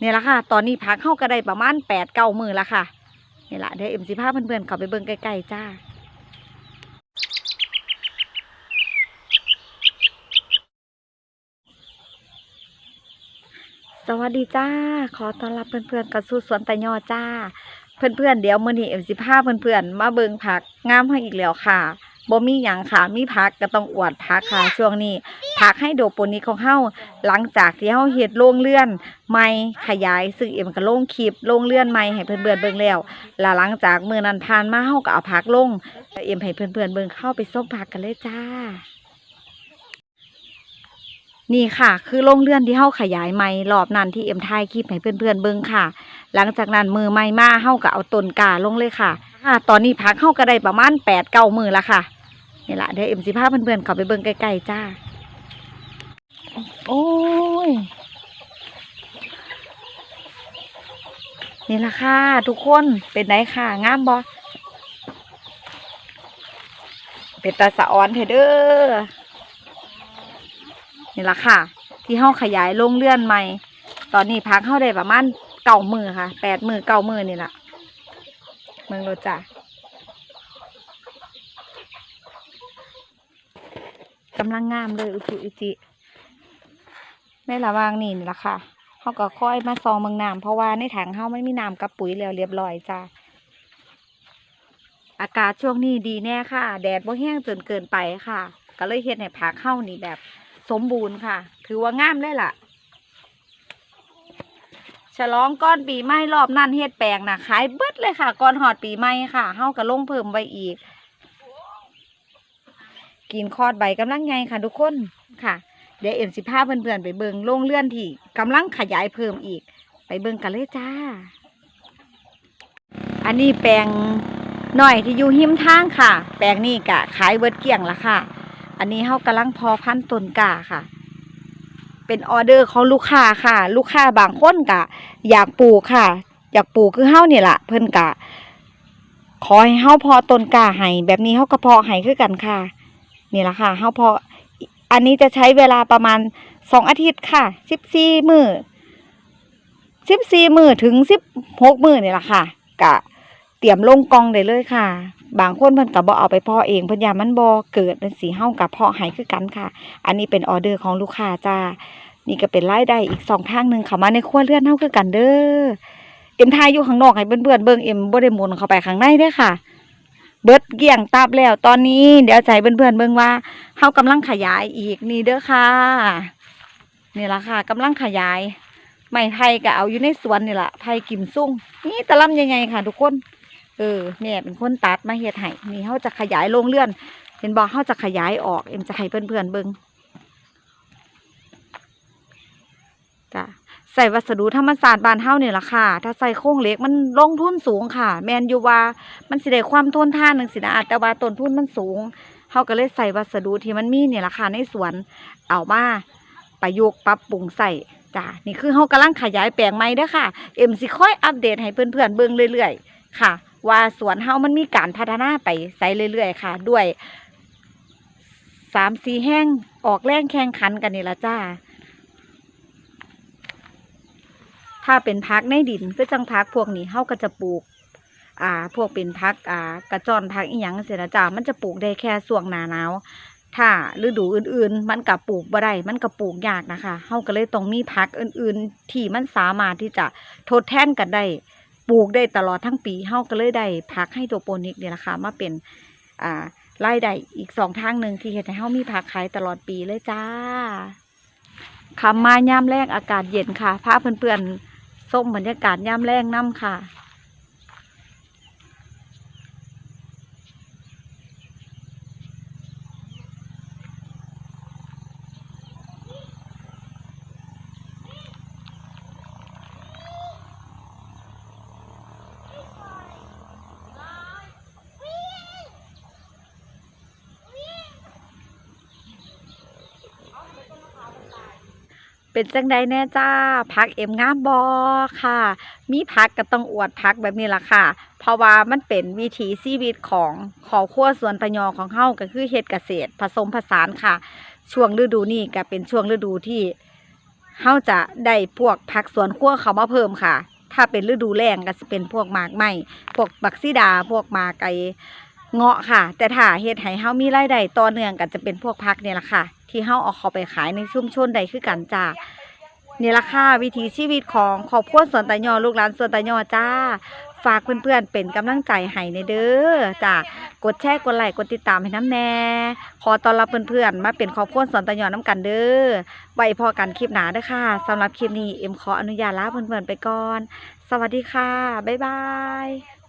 เนี่ยละค่ะ ตอนนี้พักเข้าก็ได้ประมาณแปดเก้ามือละค่ะนี่ละเดี๋ยวเอ็มสิพาเพื่อนๆเขาไปเบิ่งใกล้ๆจ้าสวัสดีจ้า ขอต้อนรับเพื่อนๆกับสู่สวนตะยอจ้า เพื่อนๆเดี๋ยวมื้อนี้เอ็มสิพาเพื่อนๆมาเบิ่งผักงามให้อีกแล้วค่ะ บ่มีหยังค่ะมีผักก็ต้องอวดผักค่ะช่วงนี้ผักให้โดโปนิกของเฮาหลังจากที่เฮาเฮ็ดโรงเรือนใหม่ขยายซึ่งเอ็มก็ลงคลิปโรงเรือนใหม่ให้เพื่อนๆเบิ่งแล้วแล้วหลังจากมื้อนั้นผ่านมาเฮาก็เอาผักลงแล้วเอ็มให้เพื่อนๆเบิ่งเข้าไปส้มผักกันเลยจ้า นี่ค่ะ คือโรงเรือนที่เฮาขยายใหม่รอบนั้นที่เอ็มถ่ายคลิปให้เพื่อนๆเบิ่งค่ะ หลังจากนั้นมือใหม่มาเฮาก็เอาต้นกาลงเลยค่ะค่ะตอนนี้ผักเฮาก็ได้ประมาณแปดเก้ามือละค่ะ นี่ละเดี๋ยวเอ็มสิพาเพื่อนๆเขาไปเบิ่งใกลๆจ้า โอ้ย นี่ละค่ะ ทุกคนเป็นไงค่ะงามบอเป็นตาสะออนเถอเด้อนี่ละค่ะ ที่เฮาขยายโรงเรือนใหม่ ตอนนี้พักเฮาได้ประมาณเก้ามือค่ะแปดมือเก้ามือนี่ละเมืองโรจ้ะ กำลังงามเลยอุจุอุจิในระว่างนี้นี่ละค่ะเขาก็ค่อยมาซองเมืองน้ำเพราะว่าในถังเขาไม่มีน้ำกับปุ๋ยแล้วเรียบร้อยจ้าอากาศช่วงนี้ดีแน่ค่ะ แดดบ่แห้งจนเกินไปค่ะ ก็เลยเฮ็ดให้ผักเข้านี่แบบสมบูรณ์ค่ะ ถือว่างามเลยล่ะ ฉลองก้อนปีใหม่รอบนั้นเฮ็ดแปลงนะขายเบิดเลยค่ะก่อนหอดปีใหม่ค่ะเฮาก็ลงเพิ่มไว้อีก กินคอดใบกำลังไงค่ะ ทุกคนค่ะ เดี๋ยวเอ็มสิพาเพื่อนๆไปเบิงโรงเลื่อนที่กำลังขยายเพิ่มอีก ไปเบิงกันเลยจ้า อันนี้แปลงหน่อยที่อยู่หิมทางค่ะ แปลงนี้กะขายเบิดเกลี้ยงละค่ะ อันนี้เขากำลังพอพันธุ์ต้นกาค่ะ เป็นออเดอร์ของลูกค้าค่ะ ลูกค้าบางคนกะ อยากปลูกค่ะ อยากปลูกคือเฮานี่แหละเพิ่นกะขอให้เฮาเพอต้นกาให้แบบนี้เฮาก็เพอให้คือกันค่ะ นี่แหละค่ะเฮาพออันนี้จะใช้เวลาประมาณสองอาทิตย์ค่ะสิบสี่มือสิบสี่มือถึงสิบหกมือนี่แหละค่ะกะเตรียมลงกองได้เลยค่ะ บางคนเพิ่นก็บ่เอาไปพาะเองเพิ่นยามันบ่เกิดเป็นสีเฮากับพาะให้คือกันค่ะ อันนี้เป็นออเดอร์ของลูกค้าจ้านี่ก็เป็นรายได้อีกสองทางหนึ่งเข้ามาในครัวเรือนเฮาคือกันเด้อเอ็มทายอยู่ข้างนอกให้เพื่อนๆเบิ่งเอ็มบ่ได้มุนเข้าไปข้างในเด้อค่ะ เบิดเกลี้ยงตับแล้ว ตอนนี้เดี๋ยวจะให้เพื่อนๆเบิ่งว่าเฮากำลังขยายอีกนี่เด้อค่ะนี่ละค่ะกำลังขยายไม้ไผ่ก็เอาอยู่ในสวนนี่แหละไผ่กิมซุ่งนี่ตะล่ำยังไงค่ะ ทุกคน เออแม่เป็นคนตัดมาเฮ็ดให้นี่เฮาจะขยายโรงเรือน เห็นบอกเฮาจะขยายออก เอ็มจะให้เพื่อนๆเบิ่งจ้ะ ใส่วัสดุธรรมศาสตร์บานเฮาเนี่ยล่ะค่ะ ถ้าใส่โครงเหล็กมันลงทุนสูงค่ะ แมนยูว่ามันสิได้ความทนทานจังซี่นะแต่ว่าต้นทุนมันสูงเขาก็เลยใส่วัสดุที่มันมีเนี่ยแหละค่ะในสวนเอามาประยุกต์ปรับปรุงใส่จ้ะนี่คือเขากำลังขยายแปลงใหม่เด้อค่ะ เอ็มสิค่อยอัปเดตให้เพื่อนๆเบิ่งเรื่อยๆ ค่ะ ว่าสวนเฮามันมีการพัฒนาไปใส่เรื่อยๆ ค่ะ ด้วยสามสีแห้งออกแรงแข่งขันกันนี่ละจ้า ถ้าเป็นพักในดินคือจังพักพวกนี้เฮาก็จะปลูก อ่า พวกเป็นพักอ่ากระจอนพักอีหยังเสียนะจ้ามันจะปลูกได้แค่ช่วงหนาหนาวถ้าฤดูอื่นๆ มันก็ปลูกบ่ได้มันก็ปลูกยากนะคะเฮาก็เลยต้องมีพักอื่นๆ ที่มันสามารถที่จะทดแทนกันได้ปลูกได้ตลอดทั้งปีเฮาก็เลยได้พักให้โดโปนิกเนี่ยนะคะมาเป็นอ่ารายได้อีกสองทางหนึ่งที่เฮ็ดให้เฮามีผักขายตลอดปีเลยจ้าคำมายามแรกอากาศเย็นค่ะพาเพื่อนๆ ส้มบรรยากาศยามแรงน้ำค่ะ เป็นจังใดแน่จ้าพักเอ็มงามบอค่ะ มีพักก็ต้องอวดพักแบบนี้ล่ะค่ะ เพราะว่ามันเป็นวิถีชีวิตของขอครัวสวนตะยอของเฮาก็คือเฮ็ดเกษตร ผสมผสานค่ะ ช่วงฤดูนี้ก็เป็นช่วงฤดูที่เฮาจะได้พวกผักสวนครัวเขามาเพิ่มค่ะ ถ้าเป็นฤดูแล้งก็จะเป็นพวกหมากไม้พวกบักซีดาพวกหมากไก่ เงาะค่ะ แต่ถ้าเฮ็ดให้เฮามีรายได้ต่อเนื่องก็จะเป็นพวกผักเนี่ยแหละค่ะ ที่เฮาเอาเข้าไปขายในชุมชนใดคือกันจ้าเนี่ยละค่ะวิถีชีวิตของครอบครัวสวนตะยอลูกหลานสวนตะยอจ้า ฝากเพื่อนๆเป็นกำลังใจให้ในเด้อจ้ากดแชร์กดไลค์กดติดตามให้น้ำแน่ขอต้อนรับเพื่อนๆมาเป็นครอบครัวสวนตะยอน้ำกันเด้อไว้พอกันคลิปหนาเด้อค่ะสำหรับคลิปนี้เอ็มขออนุญาตลาเพื่อนๆไปก่อน สวัสดีค่ะบ๊ายบาย